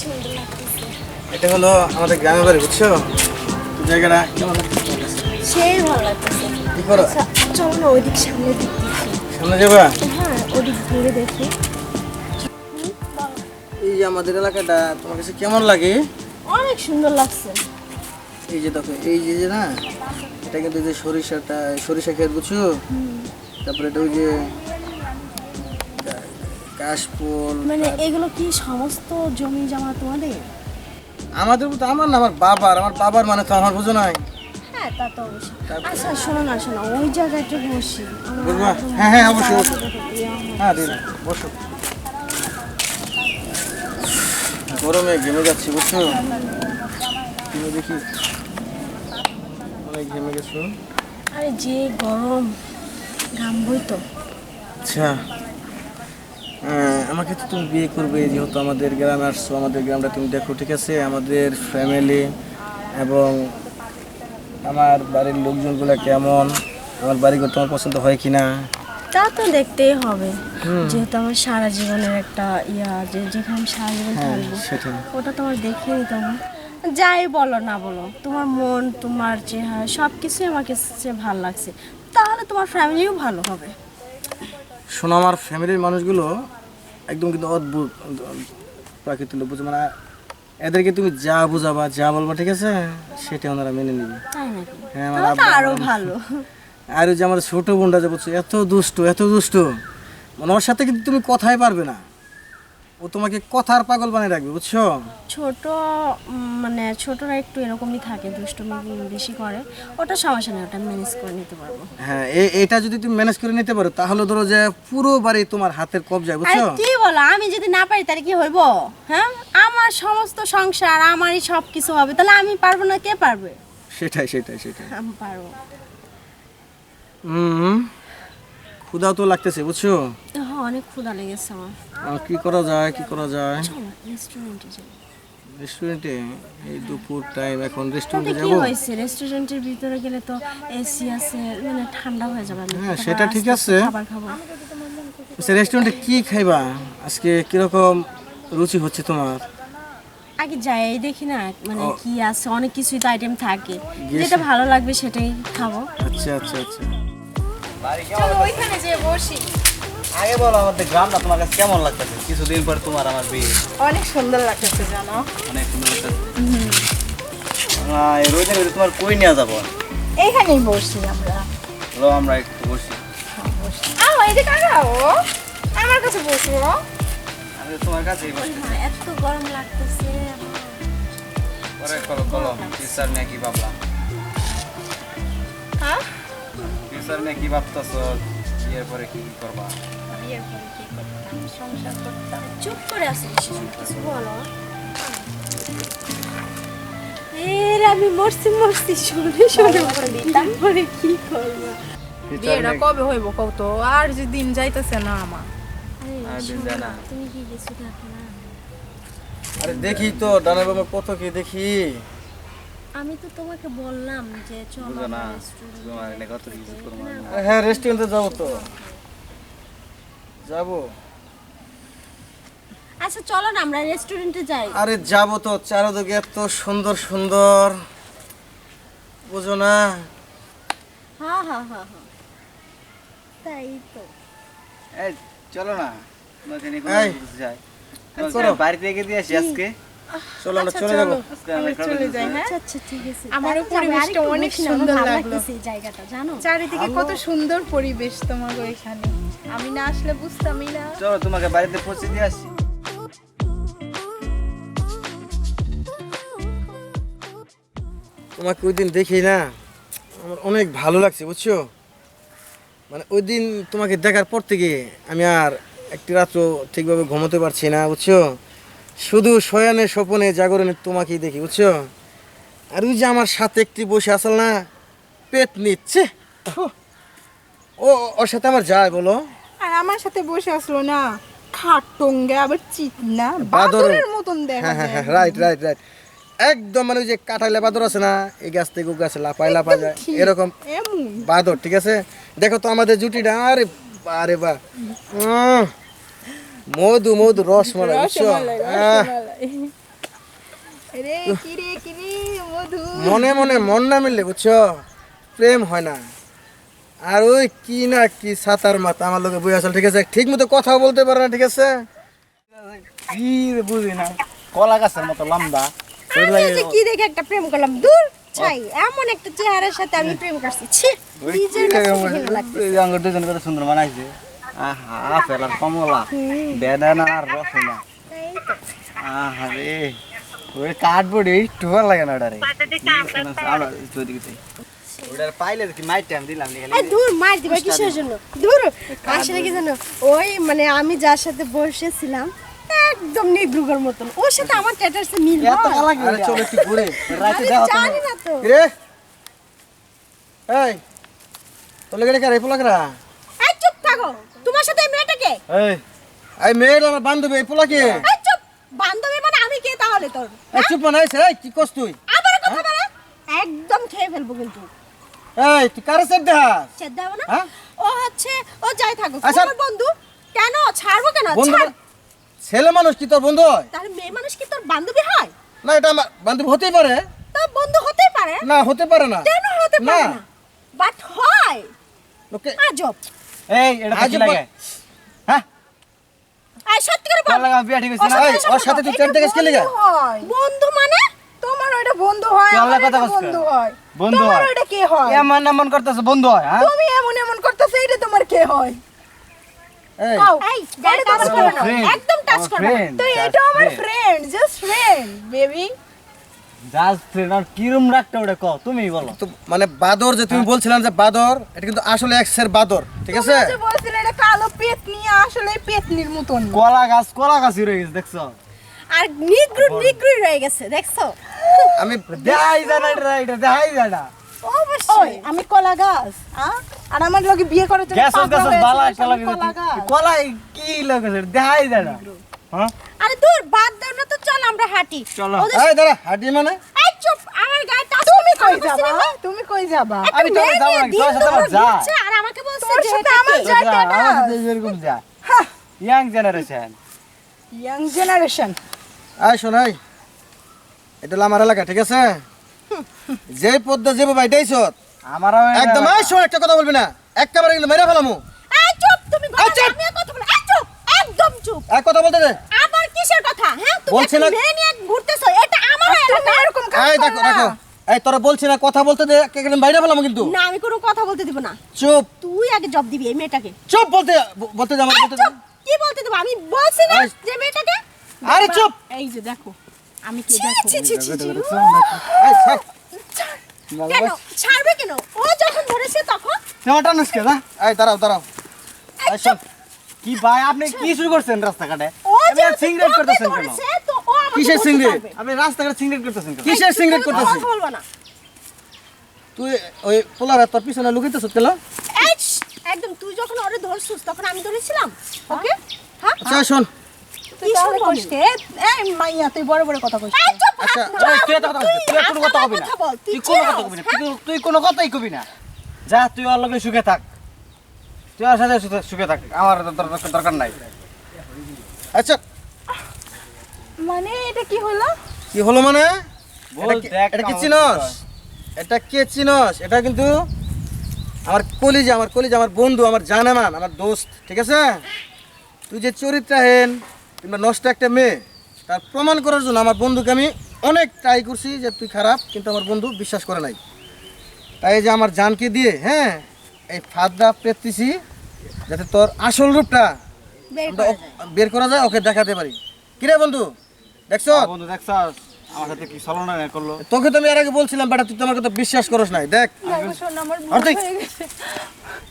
সুন্দর লাগতেছে। এটা হলো আমাদের গ্রামের বাড়ি বুঝছ? জায়গাটা কেমন লাগছে সেই ভালো লাগতেছে। কি করো? আচ্ছা চলো না ওইদিক সামনে দিক সামনে যাবা? হ্যাঁ ওদিক ঘুরে দেখি। এই যে আমাদের এলাকাটা তোমার কাছে কেমন লাগে? অনেক সুন্দর লাগছে। এই যে দেখো এই যে যে না এটা কিন্তু যে সরিষাটা সরিষা ক্ষেত বুঝছ? তারপরে এটা ওই যে কাশফুল মানে এগুলো কি সমস্ত জমি জমা তোমাদের? আমাদের মতো আমার না আমার বাবার আমার বাবার মানে তো আমার বুঝো নাই। হ্যাঁ তা তো অবশ্যই। আচ্ছা শোনো না শোনো ওই জায়গাটা বসি। হ্যাঁ, হ্যাঁ, অবশ্যই, হ্যাঁ দিন বসো। গরমে ঘেমে যাচ্ছি বুঝছ? দেখি। অনেক ঘেমে গেছো। আরে যে গরম ঘামবই তো। আচ্ছা। আমাকে তো তুমি বিয়ে করবে যেহেতু আমাদের গ্রামে আসছো আমাদের গ্রামটা তুমি দেখো ঠিক আছে? আমাদের ফ্যামিলি এবং আমার বাড়ির লোকজনগুলো কেমন? আমার বাড়িঘর তোমার পছন্দ হয় কি না তা তো দেখতেই হবে। যেহেতু আমার সারা জীবনের একটা ইয়া যে যেখানে সারা জীবন হ্যাঁ থাকব ওটা তোমার দেখে নিতে হবে। যাই বলো না বলো তোমার মন তোমার চেহারা সব কিছুই আমার কাছে ভালো লাগছে। তাহলে তোমার ফ্যামিলিও ভালো হবে। শোনো আমার ফ্যামিলির মানুষগুলো একদম কিন্তু অদ্ভুত প্রাকৃতিক লোক বুঝে মানে এদেরকে তুমি যা বুঝাবা যা বলবা ঠিক আছে? সেটা ওনারা মেনে নিবে। হ্যাঁ আমার আরও ভালো। আর ওই যে আমার ছোট বোনটা যে বলছো এত দুষ্ট এত দুষ্ট। মানে ওর সাথে কিন্তু তুমি কথাই পারবে না। ও তোমাকে কথার পাগল বানিয়ে রাখবে বুঝছ? ছোট মানে ছোটরা একটু এরকমই থাকে দুষ্টুমি বেশি করে। ওটা সমস্যা নেই ওটা ম্যানেজ করে নিতে পারব। হ্যাঁ এটা যদি তুমি ম্যানেজ করে নিতে পারো তাহলে ধরো যে পুরো বাড়ি তোমার হাতের কবজায় আরে বুঝছ? কি বলো আমি যদি না পারি তাহলে কি হইব? হ্যাঁ? আমার সমস্ত সংসার আমারই সব কিছু হবে তাহলে আমি পারব না কে পারবে? সেটাই সেটাই সেটাই। আমি পারব। হুম ক্ষুধাও তো লাগতেছে বুঝছ? হ্যাঁ অনেক ক্ষুধা লেগেছে আমার। কি করা যায় কি করা যায়? রেস্টুরেন্টে যাই। রেস্টুরেন্টে এই দুপুর টাইম এখন রেস্টুরেন্টে কি যাব? হয়েছে? রেস্টুরেন্টের ভিতরে গেলে তো এসি আছে মানে ঠান্ডা হয়ে যাবে হ্যাঁ, সেটা ঠিক আছে। খাবার খাব। আচ্ছা রেস্টুরেন্টে কি খাইবা? আজকে কীরকম রুচি হচ্ছে তোমার? আগে যাই দেখি না মানে। কি আছে অনেক কিছুই তো আইটেম থাকে। যেটা ভালো লাগবে সেটাই খাব। আচ্ছা আচ্ছা আচ্ছা। চলো ওইখানে যে বসি। আগে বলো আমাদের গ্রামটা তোমার কাছে কেমন লাগতেছে? কিছুদিন পর তোমার আমার বিয়ে। অনেক সুন্দর লাগতেছে জানো? অনেক সুন্দর লাগতেছে। তোমার কই নিয়ে যাব? এইখানেই বসি আমরা। চলো আমরা একটু বসি। আও এদিকে আগাও আমার কাছে বসো। আমি তোমার কাছেই বসি। এত গরম লাগতেছে। পরে টিচার নিয়ে কি ভাবলাম হ্যাঁ? টিচার নিয়ে কি ভাবতেছ? বিয়ের পরে কি করবা? বিয়ের পরে কি করতাম সংসার করতাম চুপ করে কিছু বলো এর আমি মরছি মরছি শুনে শুনে মরছি তারপরে কি করব বিয়েটা কবে হইব কত আর যে দিন যাইতেছে না আমার। তুমি কি কিছু দেখো না? আরে দেখি তো বাবা কত কি দেখি। আমি তো তোমাকে বললাম যে চলো না হ্যাঁ রেস্টুরেন্টে যাব তো। যাব। আচ্ছা চলো না আমরা রেস্টুরেন্টে যাই। আরে যাব তো চারদিকে এত সুন্দর সুন্দর। বুঝো না। হ্যাঁ হ্যাঁ হ্যাঁ হ্যাঁ। তাই তো। এই চলো না। নদী নিয়ে যাই। বাড়িতে বাড়ি থেকে দিয়ে আসি আজকে। চলো আমরা চলে যাব। চলে যাই হ্যাঁ? আচ্ছা আচ্ছা ঠিক আছে। আমারও পরিবেশটা অনেক সুন্দর লাগল। এই জায়গাটা জানো? চারিদিকে কত সুন্দর পরিবেশ তোমার এখানে। আমি না আসলে বুঝতামই না। চলো তোমাকে বাড়িতে পৌঁছে দিয়ে আসি। তোমাকে ওই দিন দেখি না আমার অনেক ভালো লাগছে বুঝছ? মানে ওই দিন তোমাকে দেখার পর থেকে আমি আর একটি রাত্র ঠিকভাবে ঘুমোতে পারছি না বুঝছ? শুধু শয়নে স্বপনে জাগরণে তোমাকেই দেখি বুঝছ? আর ওই যে আমার সাথে একটি বসে আসল না পেট নিচ্ছে। ও ওর সাথে আমার যায় বলো। আর আমার সাথে বসে আসলো না খাটঙ্গে আবার চিকনা বাদরের- বাদরের মতন দেখা হ্যাঁ হ্যাঁ রাইট রাইট রাইট একদম মানে ওই যে কাঁঠাইলে বাদর আছে না এই গাছ থেকে ও গাছে লাপাই লাপা যায়। এরকম এমন। বাদর ঠিক আছে? দেখো তো আমাদের জুটিটা আরে আরে বা মধু মধু রসমালাই কিরে কিরে মনে মনে মন না মিললে বুঝছ? প্রেম হয় না। আর ওই কি না কি সাতার মাথা আমার লোকে বই আসল ঠিক আছে? ঠিক মতো কথা বলতে পারে না ঠিক আছে? কি বুঝি না। কলা গাছের মতো লম্বা। কি দেখে একটা প্রেম করলাম? দূর ছাই এমন একটা চেহারার সাথে আমি প্রেম করছি। ছি নিজের কাছে ঘৃণা লাগছে আঙ্গুর দুজন কত সুন্দর বানাইছে। আহা আপেল আর কমলা। বেদানা আর রসনা। আহা রে ওই কার্ডবোর্ড একটু ভালো লাগে না ওটারে ওটার পাইলে কি মাইট টাইম দিলাম দূর মার দিবা কিসের জন্য? দূর আসলে কি জানো? ওই মানে আমি যার সাথে বসেছিলাম একদম নিগ্রুগের মতন। ওর সাথে আমার ট্যাটার্সে মিল এত ভালো আরে চলো একটু ঘুরে রাতে দেখো জানি না। তো। রে এই তোর লেগে রেখে রে পোলাকরা তোমার সাথে এই মেয়েটাকে? এই এই মেয়ের আমার বান্ধবী এই পোলাকে। এই চুপ! বান্ধবী মানে আমি কে তাহলে তোর? এই চুপ মানে এই কি করছ তুই? আবার কথা বলে। একদম খেয়ে ফেলব কিন্তু। এই তুই কারে সেট দেবো না? হ্যাঁ? ও হচ্ছে ও যাই থাকুক। আচ্ছা। আমার বন্ধু কেন? ছাড়বো কেন? বন্ধু ছাড়। মানে- ছেলে মানুষ কি তোর বন্ধু হয়? তাহলে মেয়ে মানুষ কি তোর বান্ধবী হয়? না এটা আমার বান্ধবী হতেই পারে। তোর বন্ধু হতেই পারে? না হতে পারে না। কেন হতে পারে না? বাট হয়। ওকে। আজব। এই এটা কি লাগে। হ্যাঁ? আর সত্যি করে বল। ভালো বিয়া ঠিক হইছি না এই, ওর সাথে তুই এটা চারটে গেছ বন্ধু মানে? তোমার ওইটা বন্ধু হয় আমার কথা এটা কস বন্ধু হয়। তোমার হয়। কে হয়? এমন এমন করতেছে বন্ধু হয় হ্যাঁ? তুমি এমন এমন করতেছো এটা তোমার কে হয়? এই। এই একদম টাচ করবে না। friend, এটা আমার friend just friend baby just friend কিরম রাখতে ওটা কও তুমি বলো। তো মানে বাদর যে তুমি বলছিলাম যে বাদর এটা কিন্তু আসলে এক্সের বাদর ঠিক আছে? যে বলছিলে এটা কালো পেতনি আসলে পেতনির মতন। কলা গাছ কলা গাছই রয়ে গেছে দেখছ? আর নিগ্রু নিগ্রুই রয়ে গেছে দেখছ? আমি দেখাই যায় এটা দেখাই যায় অবশ্যই। আমি কলা গাছ। আর আমার লগে বিয়ে করার জন্য গ্যাস গাছ বালা কলা কলা কি লাগে দেখাই যায় হ্যাঁ? আরে দূর বাদ চল আমরা হাঁটি। চলো। এই দাঁড়া হাঁটি মানে? এই চুপ আমার গায়ে টাচ তুমি কই যাবা? তুমি কই যাবা? আমি তোর যাব না, তোর সাথে আমার যা। আর আমাকে বলছে তোর যে সাথে এটা আমার কে? যা। যা, আমার সাথে এরকম যা। ইয়াং জেনারেশন ইয়াং জেনারেশন আয় শোনাই এটা হলো আমার এলাকা ঠিক আছে? যে পদ্মা যে বাবা এটাই আমারও একদম এই শোন একটা কথা বলবি না। একেবারে কিন্তু মেরে ফেলামু। এই চুপ তুমি এই চুপ! আমি কথা বলে এই চুপ একদম চুপ। এক কথা বলতে দে। কিসের কথা হ্যাঁ? তুমি বলছি একটা না- মেয়ে নিয়ে ঘুরতেছো এটা আমার এলাকা এরকম কাজ এই করো দেখো না। দেখো। এই তোরা বলছি না কথা বলতে দে একদম বাইরে ফেলামু কিন্তু। না আমি কোনো কথা বলতে দিব না। চুপ। তুই আগে জব দিবি এই মেয়েটাকে। চুপ বলতে বলতে দে আমার বলতে দে। চুপ কি বলতে দেবো? আমি বলছি না এই- যে মেয়েটাকে। আরে চুপ। এই যে দেখো আমি কে ছি, দেখো? ছি, ছি, ছি, ছি। এই ছাড়। কেন? ছাড়বে কেন? ও যখন ধরেছে তখন? টমাটো নুসকে না? এই দাঁড়াও দাঁড়াও। এই এই শোন কি ভাই আপনি কি শুরু করছেন রাস্তাঘাটে? আপনি আর যেহেতু সিগারেট করতেছেন কেন? ধরেছে, তো ও আমাকে কিসের ধরতে cigarette? পারবে। আপনি রাস্তাঘাটে সিগারেট করতেছেন কেন? কিসের সিগারেট তুমি বলব না। তুই ওই পোলার তোর পিছনে লুকিতেছ কেন? একদম তুই যখন ওরে ধরছিস তখন আমি ধরেছিলাম। ওকে? হ্যাঁ? আচ্ছা শোন। তুই তাহলে শুনব কষ্টে এই মাইয়া তুই বড় বড় কথা কইছিস আচ্ছা, হাত এই, তুই কথা তুই আর কোনো কথা কবি না তুই কোনো কথা কবি না হ্যাঁ? তুই- তুই কোনো কথাই কবি না। যা তুই ওর লগে সুখে থাক। তুই ওর সাথে সুখে- সুখে থাক আমার দর- দর- দরকার নাই। আচ্ছা। মানে এটা কি হলো? কি হলো মানে? এটা কি- চিনস? এটা কে চিনস? এটা কিন্তু আমার কলিজা আমার কলিজা আমার বন্ধু আমার জানামান আমার দোস্ত ঠিক আছে? তুই যে চরিত্রহীন কিংবা নষ্ট একটা মেয়ে তার প্রমাণ করার জন্য আমার বন্ধুকে আমি অনেক ট্রাই করছি যে তুই খারাপ কিন্তু আমার বন্ধু বিশ্বাস করে নাই। তাই এই যে আমার জানকে দিয়ে হ্যাঁ এই ফাঁদটা পেতেছি যাতে তোর আসল রূপটা বের করা যায় ওকে দেখাতে পারি। কিরে বন্ধু? দেখছ? আমার বন্ধু দেখছস আমার সাথে কি ছলনা করল? তোকে তো আমি এর আগে বলছিলাম বেটা তুই আমার কথা বিশ্বাস করস নাই। দেখ। তুই-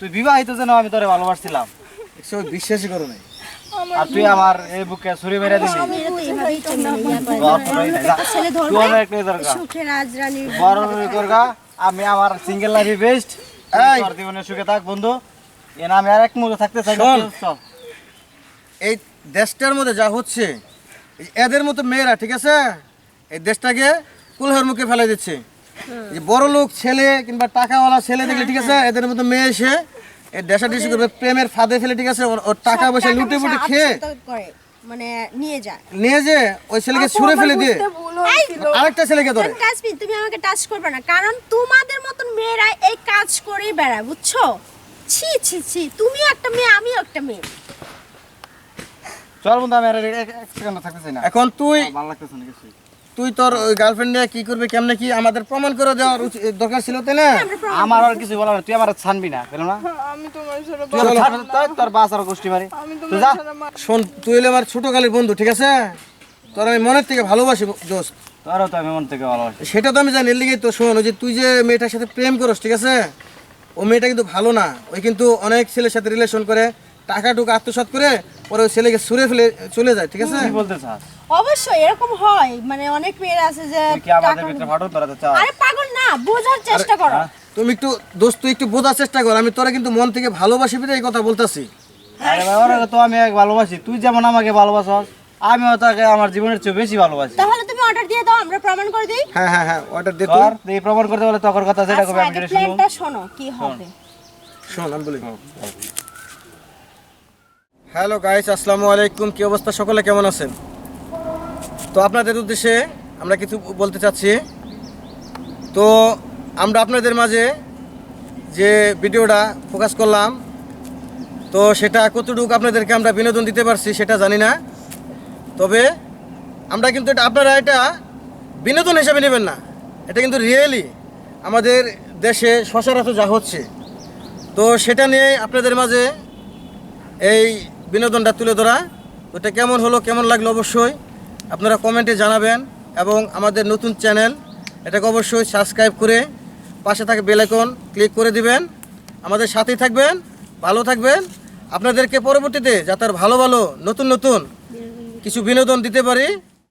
তুই বিবাহিত যেন আমি তোরে ভালোবাসছিলাম। দেখছ, বিশ্বাসই করো নাই। আর তুই আমার এই বুকে ছুরি মেরে দিলি। তুই অনেক বড় করগা আমি আমার সিঙ্গেল লাইফই বেস্ট এই। তোর জীবনে সুখে থাক বন্ধু। এ না আমি আর এক মুহূর্ত থাকতে চাই না। এই দেশটার মধ্যে যা হচ্ছে এদের মতো মেয়েরা ঠিক আছে? এই দেশটাকে কুলহার মুখে ফেলে দিচ্ছে। যে বড় লোক ছেলে কিংবা টাকাওয়ালা ছেলে দেখলে ঠিক আছে? এদের মতো মেয়ে এসে এই দেশা ডিসি করবে প্রেমের ফাঁদে ফেলে ঠিক আছে? ওর- টাকা পয়সা লুটে বুটে খেয়ে মানে নিয়ে যায়। নিয়ে যে ওই ছেলেকে ছুঁড়ে ফেলে দিয়ে আরেকটা ছেলেকে ধরে। তুমি আমাকে টাচ করবে না কারণ তোমাদের মতন মেয়েরা এই কাজ করেই বেড়ায় বুঝছ? ছি ছি ছি তুমিও একটা মেয়ে আমিও একটা মেয়ে। চল বন্ধু আমি আর এক- সেকেন্ড থাকতেছি না। এখন তুই ভালো লাগতেছে না কিছু তুই তোর গার্লফ্রেন্ড নিয়ে কি করবে কেমনে কি আমাদের প্রমাণ করে দেওয়ার দরকার ছিল তাই না? আমার আর কিছু বলার তুই আমার ছানবি না পেল না? আমি তোমার সাথে তুই আমার ছাড়বি না, তোর- বাস আর গোষ্ঠী মারি তুই যা। সাথে শোন তুই হলে আমার ছোটকালের বন্ধু ঠিক আছে? তোর আমি মনের থেকে ভালোবাসি দোস্ত। তোরও তো আমি মন থেকে ভালোবাসি। সেটা তো আমি জানি এর লিগেই তো শোন ওই যে তুই যে মেয়েটার সাথে প্রেম করস ঠিক আছে? ও মেয়েটা কিন্তু ভালো না ওই কিন্তু অনেক ছেলের সাথে রিলেশন করে। টাকা টুকা আত্মসাৎ করে পরে ওই ছেলেকে সুরে ফেলে চলে যায় ঠিক আছে? কি বলতে চাস? অবশ্যই এরকম হয়। মানে অনেক মেয়েরা আছে যে তুই কি আমাদের ভিতরে ফাটল ধরাতে চাস আরে পাগল না বোঝার চেষ্টা করো। তুমি একটু দোস্ত তুই একটু বোঝার চেষ্টা কর। আমি তোরা কিন্তু মন থেকে ভালোবাসি বলে এই কথা বলতাছি। আরে ওরা তো আমি এক ভালোবাসি। তুই যেমন আমাকে ভালোবাসস আমিও তাকে আমার জীবনের চেয়ে বেশি ভালোবাসি। তাহলে তুমি অর্ডার দিয়ে দাও আমরা প্রমাণ করে দিই। হ্যাঁ হ্যাঁ হ্যাঁ অর্ডার দে তোর এই প্রমাণ করতে বলে তখন কথা যেটা আচ্ছা করবে আমি সেটা শুনব। প্ল্যানটা শোনো কি হবে। শোন আমি বলি। হ্যালো গাইস, আসসালামু আলাইকুম। কি অবস্থা? সকলে কেমন আছেন? তো আপনাদের উদ্দেশ্যে আমরা কিছু বলতে চাচ্ছি। তো আমরা আপনাদের মাঝে যে ভিডিওটা ফোকাস করলাম, তো সেটা কতটুকু আপনাদেরকে আমরা বিনোদন দিতে পারছি সেটা জানি না। তবে আমরা কিন্তু এটা, আপনারা এটা বিনোদন হিসেবে নেবেন না। এটা কিন্তু রিয়েলি আমাদের দেশে সচরাচর যা হচ্ছে। তো সেটা নিয়ে আপনাদের মাঝে এই বিনোদনটা তুলে ধরা। ওটা কেমন হলো, কেমন লাগল অবশ্যই আপনারা কমেন্টে জানাবেন এবং আমাদের নতুন চ্যানেল, এটাকে অবশ্যই সাবস্ক্রাইব করে পাশে থাকে বেলাইকন ক্লিক করে দিবেন। আমাদের সাথেই থাকবেন, ভালো থাকবেন। আপনাদেরকে পরবর্তীতে যাতে ভালো ভালো, নতুন নতুন কিছু বিনোদন দিতে পারি